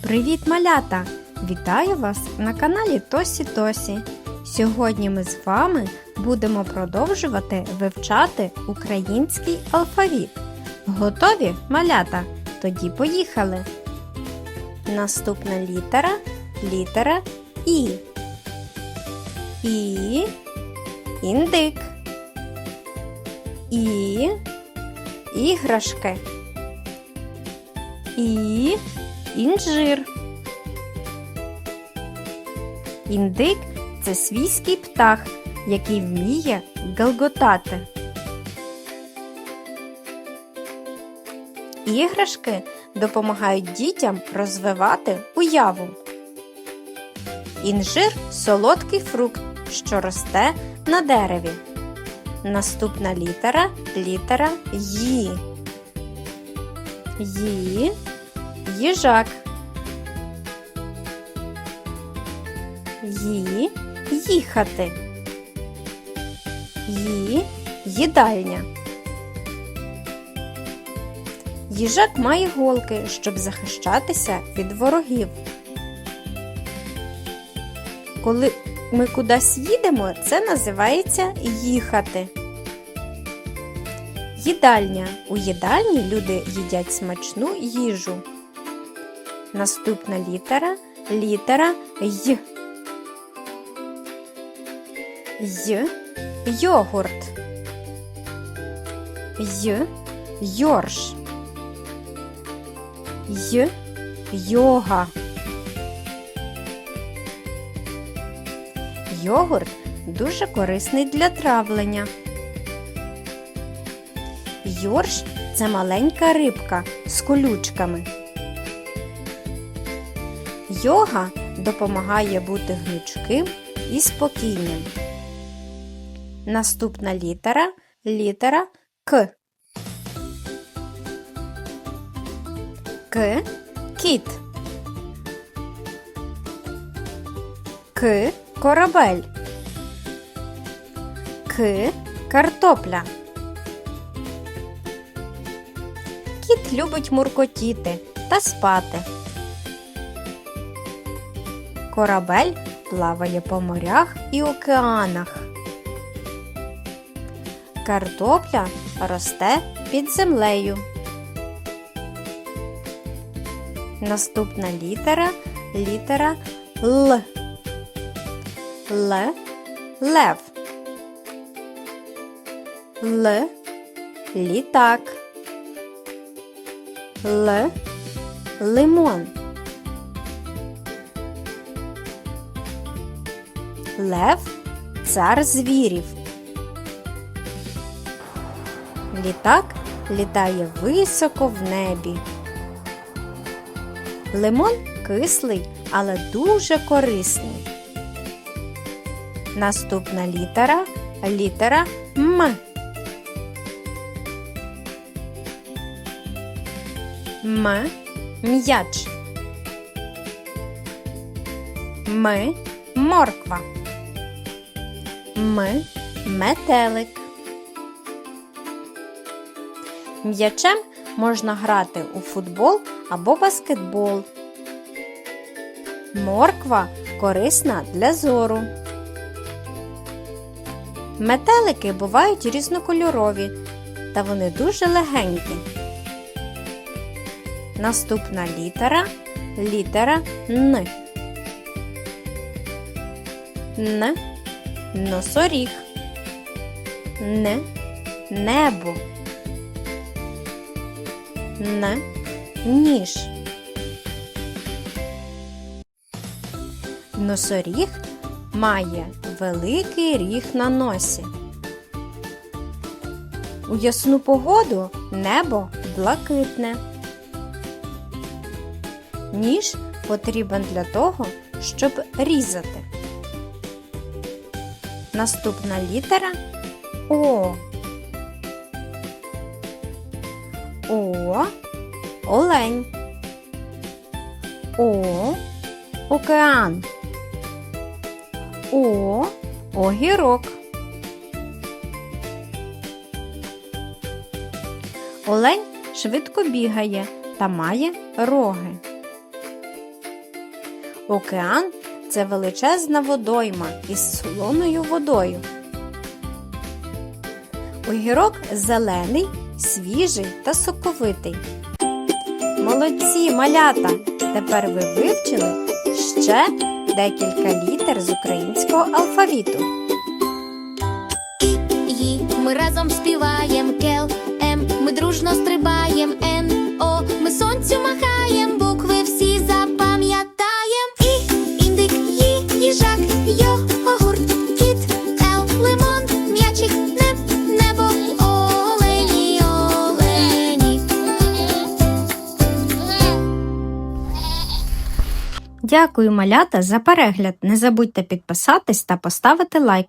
Привіт, малята! Вітаю вас на каналі Тосі Тосі. Сьогодні ми з вами будемо продовжувати вивчати український алфавіт. Готові малята? Тоді поїхали. Наступна літера літера І. І. Індик. І. Іграшки. І. Інжир. Індик це свійський птах, який вміє галготати. Іграшки допомагають дітям розвивати уяву. Інжир солодкий фрукт, що росте на дереві. Наступна літера літера Ї. Ї. Їжак. Ї. Їхати. Ї. Їдальня. Їжак має голки, щоб захищатися від ворогів. Коли ми кудись їдемо, це називається їхати. Їдальня. У їдальні люди їдять смачну їжу. Наступна літера літера Й. Й. Йогурт. Й. Йорш. Й. Йога. Йогурт дуже корисний для травлення. Йорш це маленька рибка з колючками. Йога допомагає бути гнучким і спокійним. Наступна літера літера К. К. Кіт. К. Корабель. К. Картопля. Кіт любить муркотіти та спати. Корабель плаває по морях і океанах. Картопля росте під землею. Наступна літера літера Л. Л. Лев. Л. Літак. Л. Лимон. Лев цар звірів. Літак літає високо в небі. Лимон кислий, але дуже корисний. Наступна літера літера М. М. М'яч. М. Морква. М. Метелик. М'ячем можна грати у футбол або баскетбол. Морква корисна для зору. Метелики бувають різнокольорові, та вони дуже легенькі. Наступна літера літера Н. Н. Носоріг. Н. Небо. Н. Ніж. Носоріг має великий ріг на носі. У ясну погоду небо блакитне. Ніж потрібен для того, щоб різати. Наступна літера О. О. Олень. О. Океан. О. Огірок. Олень швидко бігає та має роги. Океан це величезна водойма із солоною водою. Огірок зелений, свіжий та соковитий. Молодці, малята! Тепер ви вивчили ще декілька літер з українського алфавіту. Ї, ми разом співаєм кел, М, ми дружно стрибаєм Н, О, ми сонцю махаєм, Дякую, малята, за перегляд. Не забудьте підписатись та поставити лайк.